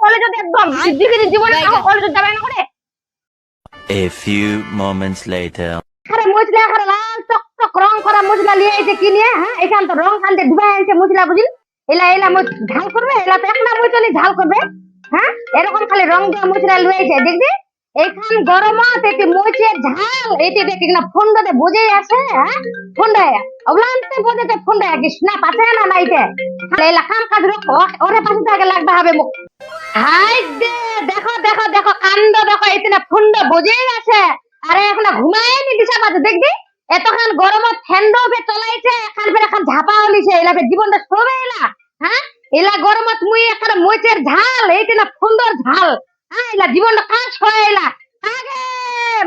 কলেজে একদম. আরে মুজলা আরে লাল টক টক রং করা মুজলা এসে কি নিয়ে হ্যাঁ এখান তো রং খানতে ডুবাই আনছে মুজলা বুঝিন এলা এলা মুজ ঝাল করবে এলা তো একটা মুজলি ঝাল করবে হ্যাঁ এরকম খালি রং দিয়ে মুজলা লুয়ে আইছে দেখবি এখান গরমত এটি মুচের ঝাল। এটি দেখি না ফোনটাতে বুঝেই আছে হ্যাঁ? ফোনটা অবলান্তে বুঝেছে ফোনটা কি না পাছে না নাইতে এলা, কাম কাজ রক ওরে পাশে থাকে লাগবে, হবে মুখ। হাই দে দেখো দেখো দেখো কান্দ দেখো এটি না ফোনটা বুঝেই আছে। আরে, এখন ঘুমায় নি দিশা পাচ্ছে দেখবি? এতক্ষণ গরমত ফ্যান দবে চলাইছে, এখন ফের এখন ঝাপা হলিছে এলা ফের জীবনটা সবে এলা হ্যাঁ? এলা গরমত মুই একটা মোচের ঝাল, এইটা না ফুন্দর ঝাল। এলা জীবনটা কাজ হয়ে আগে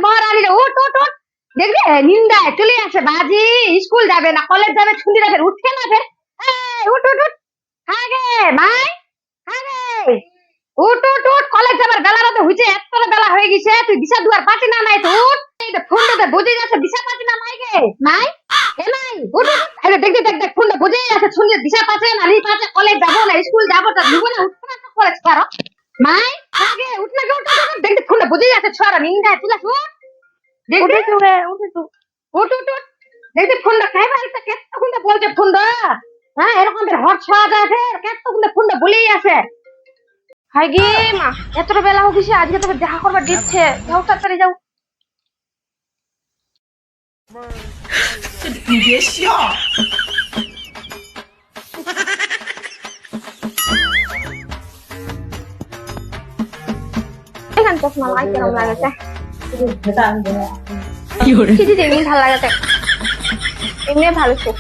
মহারানী উঠ উঠ উঠ। দেখবি? নিন্দায় চলে আসে বাজি, স্কুল যাবে না কলেজ যাবে, ছুটি যাবে উঠছে না ফের। উঠ উঠ উঠ। আগে, ভাই, আগে। উঠ উঠ উঠ। কলেজ যাবার বেলা তো হইছে এত বেলা হয়ে গেছে। তুই দিশা দুয়ার পাচ্ছি না নাই তো, উঠ। ফোনটাতে বুঝে দিশা পাচ্ছি না নাই গে। নাই এ নাই এই দেখ দেখ ফোনটা বুঝে যাচ্ছে শুনলে পাচ্ছে না নি পাচ্ছে কলেজ যাব না, স্কুল যাব, তা না কলেজ পারো নাই আগে উঠ না গে উঠ উঠ, উঠ দেখবি ফোনটা বুঝে যাচ্ছে ছড়া নিন্দা তুই উঠ দেখবি? উঠে উঠে উঠ উঠ উঠ দেখবি ফোনটা খাই ফেলতে কেত কোনটা বলছে ফোনটা হ্যাঁ এরকম হট ছড়া যায় ফের কেত কোনটা ফোনটা বলেই আছে হাই গে মা এতটা বেলা গেছে আজকে তোকে দেখা করবার দিচ্ছে। যাও তাড়াতাড়ি যাও। এখানে চশমা কেরম লাগেছে ছিটি এমনি ভালো লাগেছে এমনি ভালো ছিল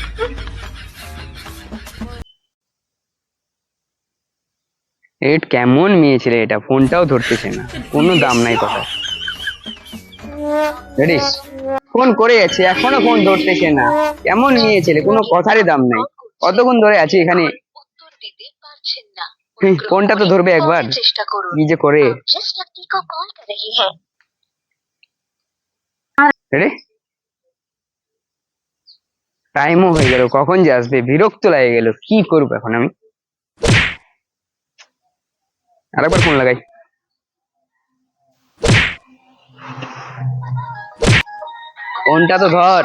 এট কেমন মেয়ে ছেলে এটা ফোনটাও ধরতেছে না কোনো দাম নাই কথা জানিস ফোন করে যাচ্ছে এখনও ফোন ধরতেছে না কেমন মেয়ে ছেলে কোনো কথারই দাম নাই কতক্ষণ ধরে আছি এখানে উত্তর দিতে পারছেন না হুম, ফোনটা তো ধরবে একবার চেষ্টা করুন কি যে করে जिस व्यक्ति को कॉल कर रही है রে টাইমও হয়ে গেল কখন যে আসবে বিরক্ত লাগে গেল কি করবো এখন আমি আরেকবার ফোন লাগাই ফোনটা তো ধর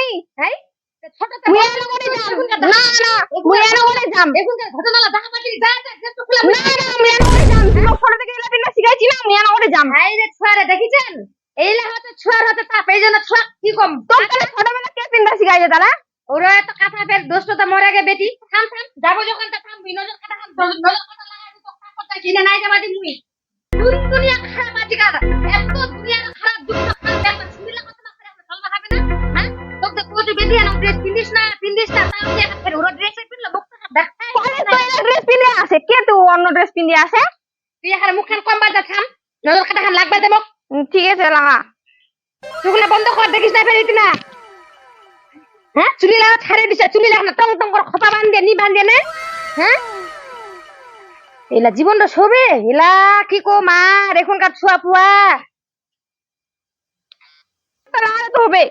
এই ছুয়ারে তাপ জন্য ছুয়া কি কম? ছোটবেলা কে পিনবা শিখাইছে তারা ওরা এত কথা ফের দোস্তটা মরে গে বেটি। থাম থাম যাব যখন তা থাম নজর কাটা থাম নজর কাটা লাগাই তো কাপড়টা কিনে নাই যাবাদি মুই। দুনিয়া খারাপ আজকাল। ড্রেস পিনে আসে কে তো অন্য ড্রেস পিনে আসে তুই এখানে মুখখান কম বাজা থাম নজর কাটা খান লাগবে দেবো ঠিক আছে লাগা। চুগলা বন্ধ কর দেখিস না ফেরিতি না হ্যাঁ চুলি লাগা ছাড়ে দিছে চুলি লাগা না টং টং করে খপা বান দিয়ে নি বান দিয়ে নে? হ্যাঁ এলা জীবনটা সবে এলা কি কো মার এখনকার ছুয়া পুয়া তো হবে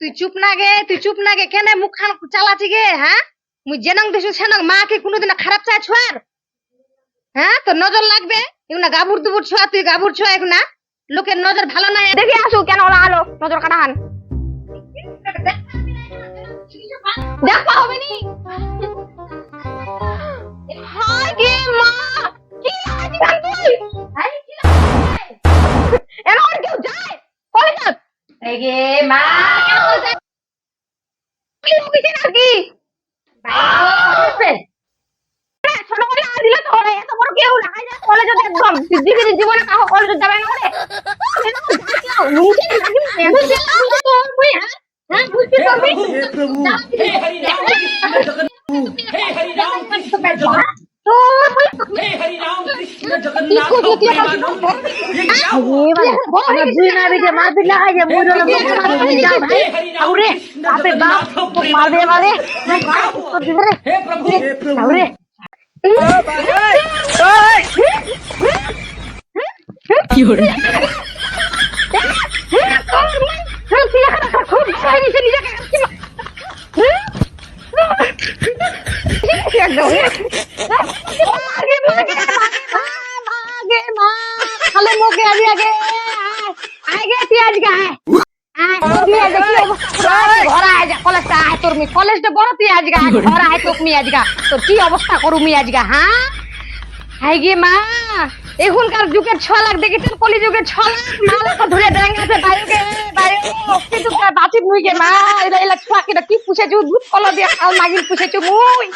তুই চুপ না গে তুই চুপ না গে কেন মুখ খান চালাছি গে হ্যাঁ মুই জেনং দেশু সেনং মা কে কোনোদিন খারাপ চায় ছুয়ার? হ্যাঁ? তো নজর লাগবে? এগুলা গাবুর দুবুর ছোঁয়া তুই গাবুর ছোঁয়া এগুলা লোকের নজর ভালো নাই। দেখে আসু কেন ওলা আলো নজর কাটা হান দেখা হবে নি? গে মা! কি লাগি তুই? হাই কি লাগি এর আর কেউ যায়? কই এই গে মা! কেন যায় কি হইছে নাকি? জীবনে কাহ কলেজে যাবে না করে মুখে লাগি मार भी लगा ये मुझे अरे अबे बाप मार दे मारे अरे अरे Yeah, no, yeah. মোকে আগে আগে তুই আজকে আয় কলেজটা বড় তুই আয় ঘর আয় তোর মেয়ে আজকে তোর কি অবস্থা করু মেয়ে আজকে হ্যাঁ হাই গে মা এখনকার যুগের ছ লাখ দেখেছেন কলি যুগের ছ লাখ মালা ধরে ডেঙ্গাছে বাইরে বাইরে কিন্তু বাঁচি মুই গে মা এলা এলা ছুয়া কি পুষেছে উদ্ভুত কল দিয়ে খাল মাগিল পুষেছে মুই